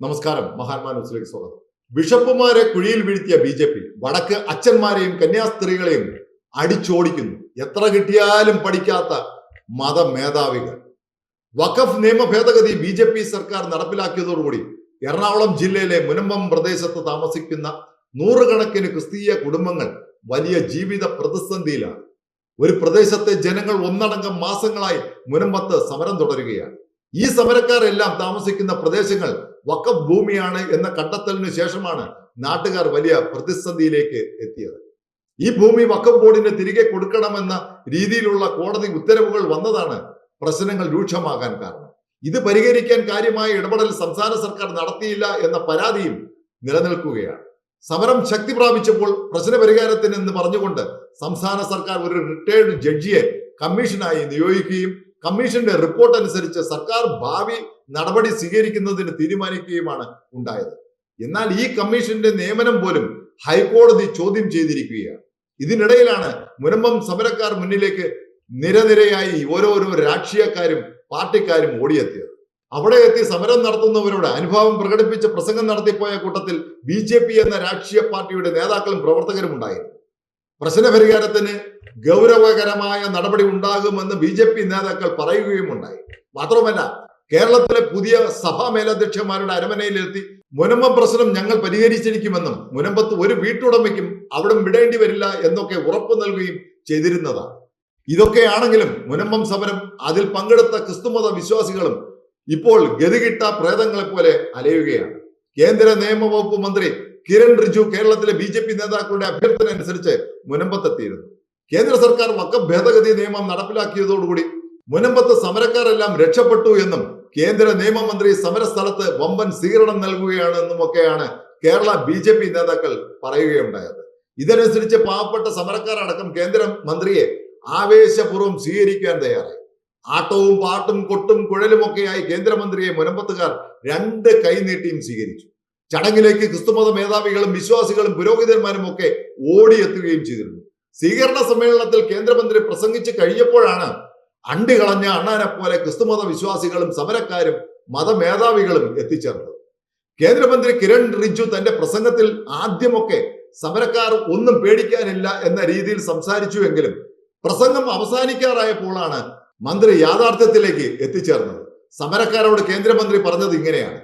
നമസ്കാരം. മഹാത്മാ ന്യൂസിലേക്ക് സ്വാഗതം. ബിഷപ്പുമാരെ കുഴിയിൽ വീഴ്ത്തിയ ബി ജെ പി വടക്ക് അച്ഛന്മാരെയും കന്യാസ്ത്രീകളെയും അടിച്ചോടിക്കുന്നു. എത്ര കിട്ടിയാലും പഠിക്കാത്ത മതമേധാവികൾ. വഖഫ് നിയമ ഭേദഗതി ബി ജെ പി സർക്കാർ നടപ്പിലാക്കിയതോടുകൂടി എറണാകുളം ജില്ലയിലെ മുനമ്പം പ്രദേശത്ത് താമസിക്കുന്ന നൂറുകണക്കിന് ക്രിസ്തീയ കുടുംബങ്ങൾ വലിയ ജീവിത പ്രതിസന്ധിയിലാണ്. ഒരു പ്രദേശത്തെ ജനങ്ങൾ ഒന്നടങ്കം മാസങ്ങളായി മുനമ്പത്ത് സമരം തുടരുകയാണ്. ഈ സമരക്കാരെല്ലാം താമസിക്കുന്ന പ്രദേശങ്ങൾ വഖഫ് ഭൂമിയാണ് എന്ന കണ്ടെത്തലിന് ശേഷമാണ് നാട്ടുകാർ വലിയ പ്രതിസന്ധിയിലേക്ക് എത്തിയത്. ഈ ഭൂമി വഖഫ് ബോർഡിന് തിരികെ കൊടുക്കണമെന്ന രീതിയിലുള്ള കോടതി ഉത്തരവുകൾ വന്നതാണ് പ്രശ്നങ്ങൾ രൂക്ഷമാകാൻ കാരണം. ഇത് പരിഹരിക്കാൻ കാര്യമായ ഇടപെടൽ സംസ്ഥാന സർക്കാർ നടത്തിയില്ല എന്ന പരാതിയും നിലനിൽക്കുകയാണ്. സമരം ശക്തി പ്രാപിച്ചപ്പോൾ പ്രശ്ന പരിഹാരത്തിന് എന്ന് പറഞ്ഞുകൊണ്ട് സംസ്ഥാന സർക്കാർ ഒരു റിട്ടയർഡ് ജഡ്ജിയെ കമ്മീഷനായി നിയോഗിക്കുകയും കമ്മീഷന്റെ റിപ്പോർട്ട് അനുസരിച്ച് സർക്കാർ ഭാവി നടപടി സ്വീകരിക്കുന്നതിന് തീരുമാനിക്കുകയുമാണ് ഉണ്ടായത്. എന്നാൽ ഈ കമ്മീഷന്റെ നിയമനം പോലും ഹൈക്കോടതി ചോദ്യം ചെയ്തിരിക്കുകയാണ്. ഇതിനിടയിലാണ് മുനമ്പം സമരക്കാർ മുന്നിലേക്ക് നിരനിരയായി ഓരോരോ രാഷ്ട്രീയക്കാരും പാർട്ടിക്കാരും ഓടിയെത്തിയത്. അവിടെ എത്തി സമരം നടത്തുന്നവരോട് അനുഭവം പ്രകടിപ്പിച്ച് പ്രസംഗം നടത്തിപ്പോയ കൂട്ടത്തിൽ ബി എന്ന രാഷ്ട്രീയ പാർട്ടിയുടെ നേതാക്കളും പ്രവർത്തകരും ഉണ്ടായിരുന്നു. പ്രശ്ന പരിഹാരത്തിന് ഗൗരവകരമായ നടപടി ഉണ്ടാകുമെന്ന് ബി ജെ പി നേതാക്കൾ പറയുകയും ഉണ്ടായി മാത്രമല്ല കേരളത്തിലെ പുതിയ സഭാ മേലധ്യക്ഷന്മാരുടെ അരമനയിലെത്തി മുനമ്പ പ്രശ്നം ഞങ്ങൾ പരിഹരിച്ചിരിക്കുമെന്നും മുനമ്പത്ത് ഒരു വീട്ടുടമയ്ക്കും അവിടെ വിടേണ്ടി വരില്ല എന്നൊക്കെ ഉറപ്പു നൽകുകയും ചെയ്തിരുന്നതാണ്. ഇതൊക്കെയാണെങ്കിലും മുനമ്പം സമരം അതിൽ പങ്കെടുത്ത ക്രിസ്തുമത വിശ്വാസികളും ഇപ്പോൾ ഗതികിട്ട പ്രേതങ്ങളെ പോലെ അലയുകയാണ്. കേന്ദ്ര നിയമവകുപ്പ് മന്ത്രി കിരൺ റിജു കേരളത്തിലെ ബി നേതാക്കളുടെ അഭ്യർത്ഥന അനുസരിച്ച് മുനമ്പത്തെത്തിയിരുന്നു. കേന്ദ്ര സർക്കാർ വക്കഫ് ഭേദഗതി നിയമം നടപ്പിലാക്കിയതോടുകൂടി മുനമ്പത്ത് സമരക്കാരെല്ലാം രക്ഷപ്പെട്ടു എന്നും കേന്ദ്ര നിയമമന്ത്രി സമരസ്ഥലത്ത് വമ്പൻ സ്വീകരണം നൽകുകയാണെന്നും ഒക്കെയാണ് കേരള ബി ജെ പി നേതാക്കൾ പറയുകയുണ്ടായത്. ഇതനുസരിച്ച് പാവപ്പെട്ട സമരക്കാരടക്കം കേന്ദ്ര മന്ത്രിയെ ആവേശപൂർവം സ്വീകരിക്കാൻ തയ്യാറായി. ആട്ടവും പാട്ടും കൊട്ടും കുഴലുമൊക്കെയായി കേന്ദ്രമന്ത്രിയെ മുനമ്പത്തുകാർ രണ്ട് കൈനീട്ടിയും സ്വീകരിച്ചു. ചടങ്ങിലേക്ക് ക്രിസ്തുമത മേധാവികളും വിശ്വാസികളും പുരോഹിതന്മാരും ഒക്കെ ഓടിയെത്തുകയും ചെയ്തിരുന്നു. സ്വീകരണ സമ്മേളനത്തിൽ കേന്ദ്രമന്ത്രി പ്രസംഗിച്ച് കഴിഞ്ഞപ്പോഴാണ് അണ്ടി കളഞ്ഞ അണ്ണാനെ പോലെ ക്രിസ്തുമത വിശ്വാസികളും സമരക്കാരും മതമേധാവികളും എത്തിച്ചേർന്നത്. കേന്ദ്രമന്ത്രി കിരൺ റിജു തന്റെ പ്രസംഗത്തിൽ ആദ്യമൊക്കെ സമരക്കാർ ഒന്നും പേടിക്കാനില്ല എന്ന രീതിയിൽ സംസാരിച്ചുവെങ്കിലും പ്രസംഗം അവസാനിക്കാറായപ്പോഴാണ് മന്ത്രി യാഥാർത്ഥ്യത്തിലേക്ക് എത്തിച്ചേർന്നത്. സമരക്കാരോട് കേന്ദ്രമന്ത്രി പറഞ്ഞത് ഇങ്ങനെയാണ്.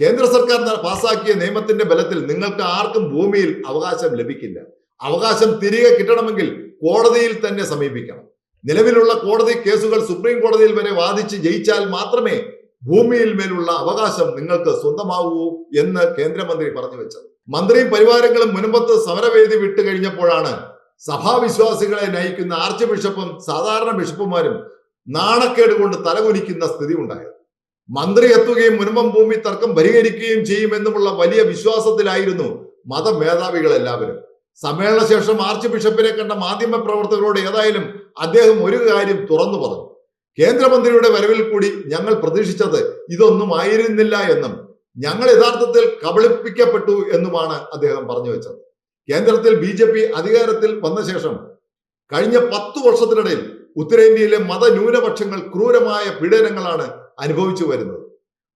കേന്ദ്ര സർക്കാർ പാസാക്കിയ നിയമത്തിന്റെ ബലത്തിൽ നിങ്ങൾക്ക് ആർക്കും ഭൂമിയിൽ അവകാശം ലഭിക്കില്ല. അവകാശം തിരികെ കിട്ടണമെങ്കിൽ കോടതിയിൽ തന്നെ സമീപിക്കണം. നിലവിലുള്ള കോടതി കേസുകൾ സുപ്രീം കോടതിയിൽ വരെ വാദിച്ച് ജയിച്ചാൽ മാത്രമേ ഭൂമിയിൽ മേലുള്ള അവകാശം നിങ്ങൾക്ക് സ്വന്തമാവൂ എന്ന് കേന്ദ്രമന്ത്രി പറഞ്ഞു വെച്ചത്. മന്ത്രിയും പരിവാരങ്ങളും മുൻപത്ത് സമരവേദി വിട്ടു കഴിഞ്ഞപ്പോഴാണ് സഭാവിശ്വാസികളെ നയിക്കുന്ന ആർച്ച് ബിഷപ്പും സാധാരണ ബിഷപ്പുമാരും നാണക്കേട് കൊണ്ട് തലകുനിക്കുന്ന സ്ഥിതി ഉണ്ടായത് മന്ത്രി എത്തുകയും മുൻപം ഭൂമി തർക്കം പരിഹരിക്കുകയും ചെയ്യുമെന്നുമുള്ള വലിയ വിശ്വാസത്തിലായിരുന്നു മതമേധാവികൾ എല്ലാവരും സമ്മേളന ശേഷം ആർച്ച് ബിഷപ്പിനെ കണ്ട മാധ്യമ പ്രവർത്തകരോട് ഏതായാലും അദ്ദേഹം ഒരു കാര്യം തുറന്നു പറഞ്ഞു. കേന്ദ്രമന്ത്രിയുടെ വരവിൽ കൂടി ഞങ്ങൾ പ്രതീക്ഷിച്ചത് ഇതൊന്നും ആയിരുന്നില്ല എന്നും ഞങ്ങൾ യഥാർത്ഥത്തിൽ കബളിപ്പിക്കപ്പെട്ടു എന്നുമാണ് അദ്ദേഹം പറഞ്ഞു വെച്ചത്. കേന്ദ്രത്തിൽ ബി ജെ പി അധികാരത്തിൽ വന്ന ശേഷം കഴിഞ്ഞ പത്തു വർഷത്തിനിടയിൽ ഉത്തരേന്ത്യയിലെ മതന്യൂനപക്ഷങ്ങൾ ക്രൂരമായ പീഡനങ്ങളാണ് അനുഭവിച്ചു വരുന്നത്.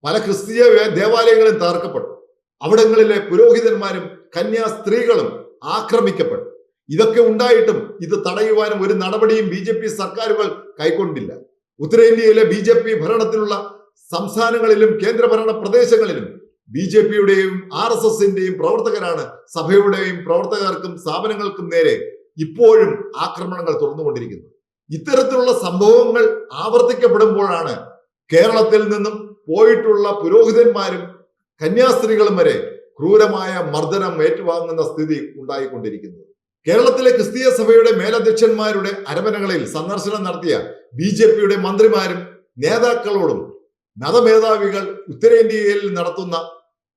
പല ക്രിസ്തീയ ദേവാലയങ്ങളും തകർക്കപ്പെട്ടു. അവിടങ്ങളിലെ പുരോഹിതന്മാരും കന്യാ സ്ത്രീകളും ആക്രമിക്കപ്പെട്ടു. ഇതൊക്കെ ഉണ്ടായിട്ടും ഇത് തടയുവാനും ഒരു നടപടിയും ബി ജെ പി സർക്കാരുകൾ കൈക്കൊണ്ടില്ല. ഉത്തരേന്ത്യയിലെ ബി ജെ പി ഭരണത്തിലുള്ള സംസ്ഥാനങ്ങളിലും കേന്ദ്രഭരണ പ്രദേശങ്ങളിലും ബി ജെ പിയുടെയും ആർ എസ് എസിന്റെയും പ്രവർത്തകരാണ് സഭയുടെയും പ്രവർത്തകർക്കും സ്ഥാപനങ്ങൾക്കും നേരെ ഇപ്പോഴും ആക്രമണങ്ങൾ തുറന്നുകൊണ്ടിരിക്കുന്നത് ഇത്തരത്തിലുള്ള സംഭവങ്ങൾ ആവർത്തിക്കപ്പെടുമ്പോഴാണ് കേരളത്തിൽ നിന്നും പോയിട്ടുള്ള പുരോഹിതന്മാരും കന്യാസ്ത്രീകളും വരെ ക്രൂരമായ മർദ്ദനം ഏറ്റുവാങ്ങുന്ന സ്ഥിതി ഉണ്ടായിക്കൊണ്ടിരിക്കുന്നത് കേരളത്തിലെ ക്രിസ്തീയ സഭയുടെ മേലധ്യക്ഷന്മാരുടെ അരമനകളിൽ സന്ദർശനം നടത്തിയ ബി ജെ പിയുടെ മന്ത്രിമാരും നേതാക്കളോടും മതമേധാവികൾ ഉത്തരേന്ത്യയിൽ നടത്തുന്ന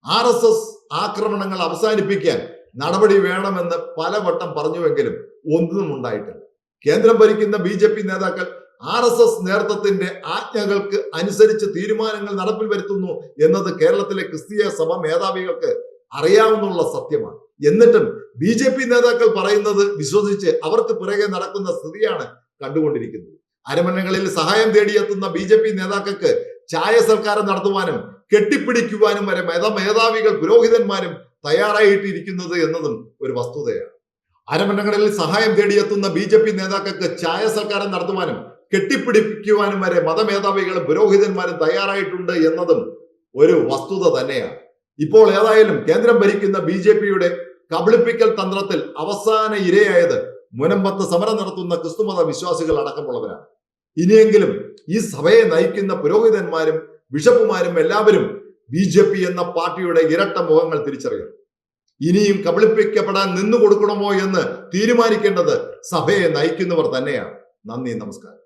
ആർ എസ് എസ് ആക്രമണങ്ങൾ അവസാനിപ്പിക്കാൻ നടപടി വേണമെന്ന് പലവട്ടം പറഞ്ഞുവെങ്കിലും ഒന്നും ഉണ്ടായിട്ടില്ല. കേന്ദ്രം ഭരിക്കുന്ന ബി ജെ പി നേതാക്കൾ ആർ എസ് എസ് നേതൃത്വത്തിന്റെ ആജ്ഞകൾക്ക് അനുസരിച്ച് തീരുമാനങ്ങൾ നടപ്പിൽ വരുത്തുന്നു എന്നത് കേരളത്തിലെ ക്രിസ്തീയ സഭ മേധാവികൾക്ക് അറിയാവുന്നുള്ള സത്യമാണ്. എന്നിട്ടും ബി ജെ പി നേതാക്കൾ പറയുന്നത് വിശ്വസിച്ച് അവർക്ക് പിറകെ നടക്കുന്ന സ്ഥിതിയാണ് കണ്ടുകൊണ്ടിരിക്കുന്നത്. അരമനകളിൽ സഹായം തേടിയെത്തുന്ന ബി ജെ പി നേതാക്കൾക്ക് ചായ സൽക്കാരം നടത്തുവാനും കെട്ടിപ്പിടിക്കുവാനും വരെ മത മേധാവികൾ പുരോഹിതന്മാരും തയ്യാറായിട്ടിരിക്കുന്നത് എന്നതും ഒരു വസ്തുതയാണ്. അരമനകളിൽ സഹായം തേടിയെത്തുന്ന ബി ജെ പി നേതാക്കൾക്ക് ചായ സൽക്കാരം നടത്തുവാനും കെട്ടിപ്പിടിപ്പിക്കുവാനും വരെ മതമേധാവികളും പുരോഹിതന്മാരും തയ്യാറായിട്ടുണ്ട് എന്നതും ഒരു വസ്തുത തന്നെയാണ്. ഇപ്പോൾ ഏതായാലും കേന്ദ്രം ഭരിക്കുന്ന ബി ജെ പിയുടെ കബളിപ്പിക്കൽ തന്ത്രത്തിൽ അവസാന ഇരയായത് മുനമ്പത്ത് സമരം നടത്തുന്ന ക്രിസ്തുമത വിശ്വാസികൾ അടക്കമുള്ളവരാണ്. ഇനിയെങ്കിലും ഈ സഭയെ നയിക്കുന്ന പുരോഹിതന്മാരും ബിഷപ്പുമാരും എല്ലാവരും ബി ജെ പി എന്ന പാർട്ടിയുടെ ഇരട്ട മുഖങ്ങൾ തിരിച്ചറിയണം. ഇനിയും കബളിപ്പിക്കപ്പെടാൻ നിന്നു കൊടുക്കണമോ എന്ന് തീരുമാനിക്കേണ്ടത് സഭയെ നയിക്കുന്നവർ തന്നെയാണ്. നന്ദി നമസ്കാരം.